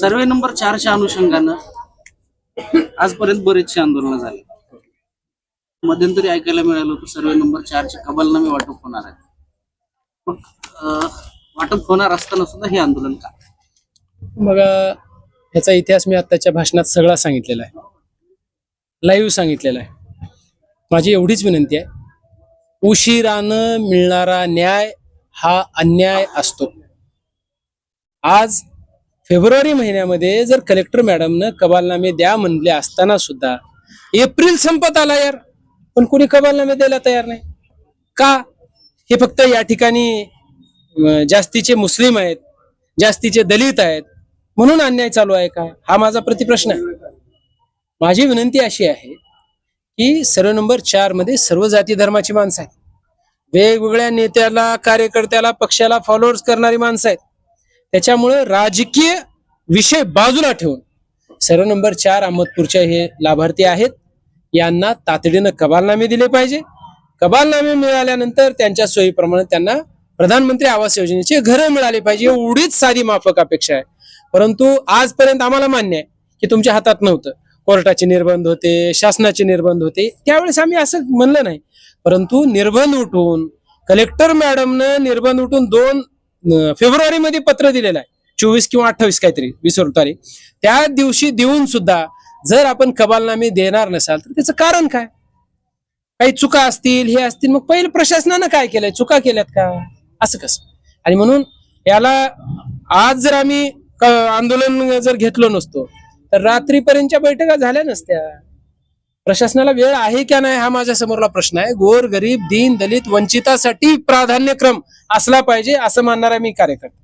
Survey number चारच्या अनुषंगानं आजपर्यंत बरेचसे आंदोलन झाले. मध्यंतरी ऐकायला मिळालं होतं सर्वे नंबर चारचे कबलनामे वाटप होणार आहे. मग वाटप होणार असताना सुद्धा हे आंदोलन का? मग ह्याचा इतिहास मी आत्ताच्या भाषणात सगळा सांगितलेला आहे. लाईव्ह सांगितलेला आहे. माझी एवढीच विनंती आहे. उशिरानं मिळणारा न्याय हा अन्याय असतो. आज फेब्रुवारी महिन्यामध्ये जर कलेक्टर मॅडमनं कबालनामे द्या म्हणले असताना सुद्धा एप्रिल संपत आला यार. पण कोणी कबालनामे द्यायला तयार नाही. का? हे फक्त या ठिकाणी जास्तीचे मुस्लिम आहेत जास्तीचे दलित आहेत म्हणून अन्याय चालू आहे का? हा माझा प्रतिप्रश्न आहे. माझी विनंती अशी आहे की सर्व नंबर चारमध्ये सर्व जाती धर्माची माणसं आहेत. वेगवेगळ्या नेत्याला कार्यकर्त्याला पक्षाला फॉलोअर्स करणारी माणसं आहेत. त्याच्यामुळं राजकीय विषय बाजूला ठेवून सर्व नंबर चार अहमदपूरचे हे लाभार्थी आहेत. यांना तातडीनं कबालनामे दिले पाहिजे. कबालनामे मिळाल्यानंतर त्यांच्या सोयीप्रमाणे त्यांना प्रधानमंत्री आवास योजनेचे घरं मिळाले पाहिजे. एवढीच साधी माफक अपेक्षा आहे. परंतु आजपर्यंत आम्हाला मान्य आहे की तुमच्या हातात नव्हतं. कोर्टाचे निर्बंध होते शासनाचे निर्बंध होते. त्यावेळेस आम्ही असं म्हणलं नाही. परंतु निर्बंध उठून कलेक्टर मॅडमनं निर्बंध उठून दोन फेब्रुवारी मध्ये पत्र दिलेलं आहे. चोवीस किंवा अठ्ठावीस काहीतरी विसरू तारीख. त्या दिवशी देऊन सुद्धा जर आपण कबालनामे देणार नसाल तर त्याचं कारण काय? काही चुका असतील हे असतील मग पहिले प्रशासनानं काय केलंय? चुका केल्यात का? असं कसं? आणि म्हणून याला आज जर आम्ही आंदोलन जर घेतलो नसतो तर रात्रीपर्यंतच्या बैठका झाल्या नसत्या. प्रशासनाला वेळ आहे का नाही हा माझ्या समोरला प्रश्न आहे. गोर गरीब दीन दलित वंचितासाठी प्राधान्यक्रम असला पाहिजे असं मानणारा मी कार्यकर्ता.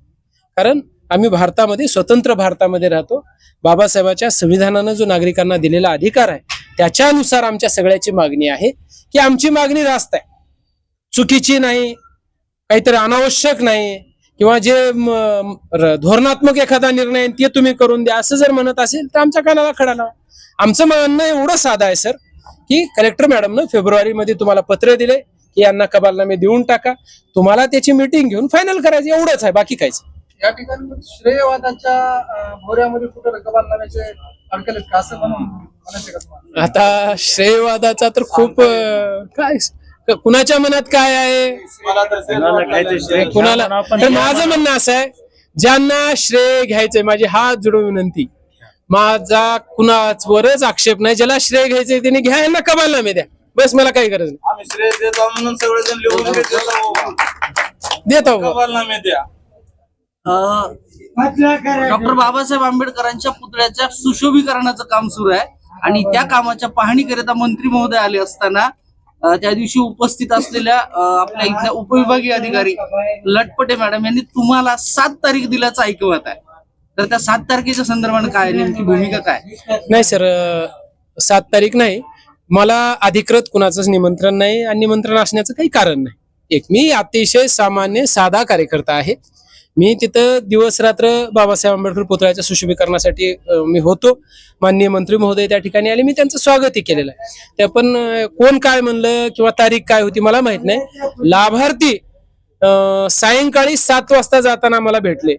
कारण आम्ही भारतामध्ये स्वतंत्र भारतामध्ये राहतो. बाबासाहेबाच्या संविधानानं जो नागरिकांना दिलेला अधिकार आहे त्याच्यानुसार आमच्या सगळ्याची मागणी आहे की आमची मागणी रास्त आहे. चुकीची नाही काहीतरी अनावश्यक नाही. किंवा जे धोरणात्मक एखादा निर्णय आहे, ते तुम्ही करून द्या असं जर म्हणत असेल तर आमच्या कानाला खडा लावा. आमचं म्हणणं एवढं साधं आहे सर की कलेक्टर मॅडमनं फेब्रुवारी मध्ये तुम्हाला पत्र दिले की यांना कबालनामे देऊन टाका. तुम्हाला त्याची मिटिंग घेऊन फायनल करायचं एवढंच आहे बाकी काहीच. या ठिकाणी श्रेयवादाच्या अं, भोवऱ्यामध्ये कुठं कबालनाम्याचे अडकलेत का? असं म्हणून आता श्रेयवादाचा तर खूप काय क- कुणाच्या मनात काय आहे? कुणाला तर माझं म्हणणं असं आहे ज्यांना श्रेय घ्यायचंय माझी हात जोडून विनंती माझा कुणावरच आक्षेप नाही ज्याला श्रेय घ्यायचंय त्याने घ्या यांना कबालनामे द्या. बस मला काही गरज नाही. आम्ही श्रेय देतो म्हणून सगळेजण लिहून घेतो देत. द्या. डॉक्टर बाबासाहेब आंबेडकरांच्या पुतळ्याच्या सुशोभीकरणाचं काम सुरू आहे. आणि त्या कामाच्या पाहणीकरिता मंत्री महोदय आले असताना त्या दिवशी उपस्थित असलेल्या आपल्या इथल्या उपविभागीय अधिकारी लटपटे मॅडम यांनी तुम्हाला सात तारीख दिल्याचं ऐकवत आहे. तर त्या सात तारखेच्या संदर्भात काय नेमकी भूमिका काय? नाही सर सात तारीख नाही. मला अधिकृत कुणाचंच निमंत्रण नाही आणि निमंत्रण असण्याचं काही कारण नाही. एक मी अतिशय सामान्य साधा कार्यकर्ता आहे. मी तिथं दिवस रात्र बाबासाहेब आंबेडकर पुतळ्याच्या सुशोभीकरणासाठी मी होतो. माननीय मंत्री महोदय त्या ठिकाणी आले. मी त्यांचं स्वागतही केलेलं आहे. त्या पण कोण काय म्हणलं किंवा तारीख काय होती मला माहीत नाही. लाभार्थी सायंकाळी सात वाजता जाताना मला भेटले.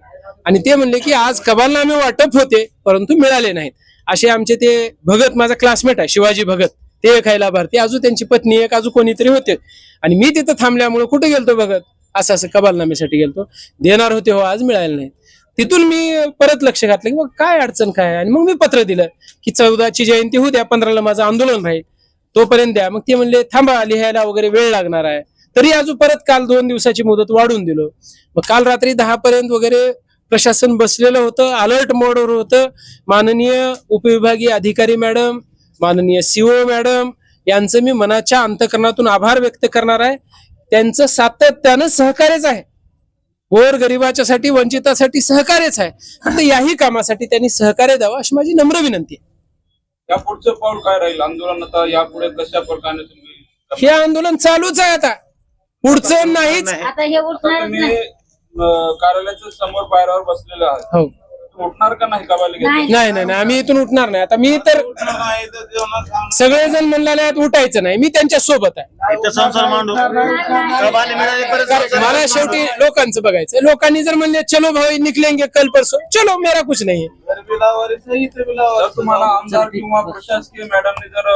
आणि ते म्हणले की आज कबालनामे वाटप होते परंतु मिळाले नाहीत. असे आमचे ते भगत माझा क्लासमेट आहे शिवाजी भगत. ते एक आहे लाभार्थी. अजून त्यांची पत्नी एक अजून कोणीतरी होते. आणि मी तिथं थांबल्यामुळे कुठे गेलतो भगत? असं असं कबालनाम्यासाठी गेलतो. देणार होते हो आज मिळाले नाही. तिथून मी परत लक्ष घातलं की मग काय अडचण काय? आणि मग मी पत्र दिलं की चौदाची जयंती होऊ द्या पंधराला माझं आंदोलन राहील. तोपर्यंत द्या. मग ते म्हणले थांबा लिहायला वगैरे वेळ लागणार आहे. तरी अजून परत काल दोन दिवसाची मुदत वाढून दिलो. मग काल रात्री दहा पर्यंत वगैरे प्रशासन बसलेलं होतं अलर्ट मोडवर होतं. माननीय उपविभागीय अधिकारी मॅडम माननीय सीओ मॅडम यांचं मी मनाच्या अंतकरणातून आभार व्यक्त करणार आहे. त्यांचं सातत्यानं सहकार्यच आहे. गोर गरिबाच्यासाठी वंचितासाठी सहकार्यच आहे. फक्त याही कामासाठी त्यांनी सहकार्य द्यावं अशी माझी नम्र विनंती आहे. या पुढचं पाऊल काय राहील? आंदोलन आता यापुढे कशा प्रकारे तुम्ही हे आंदोलन चालूच आहे आता. पुढचं नाहीच. आता हे उठणारच तुम्ही नाही. अं, कार्यालयाच्या समोर पायऱ्यावर बसलेले आहात. हो. उठणार का नाही? नाही. नाही आम्ही इथून उठणार नाही. आता मी तर. सगळेजण म्हणलेले उठायचं नाही. मी त्यांच्यासोबत आहे. इथं संसार मांडू. कबाली मिळाली परत कारण मला शेवटी लोकांचं बघायचं लोकांनी जर म्हणले चलो भाऊ निकलेंगे कल परसो. चलो मेरा कुछ नाही है. जर तुम्हाला आमदार किंवा प्रशासकीय मॅडमने जर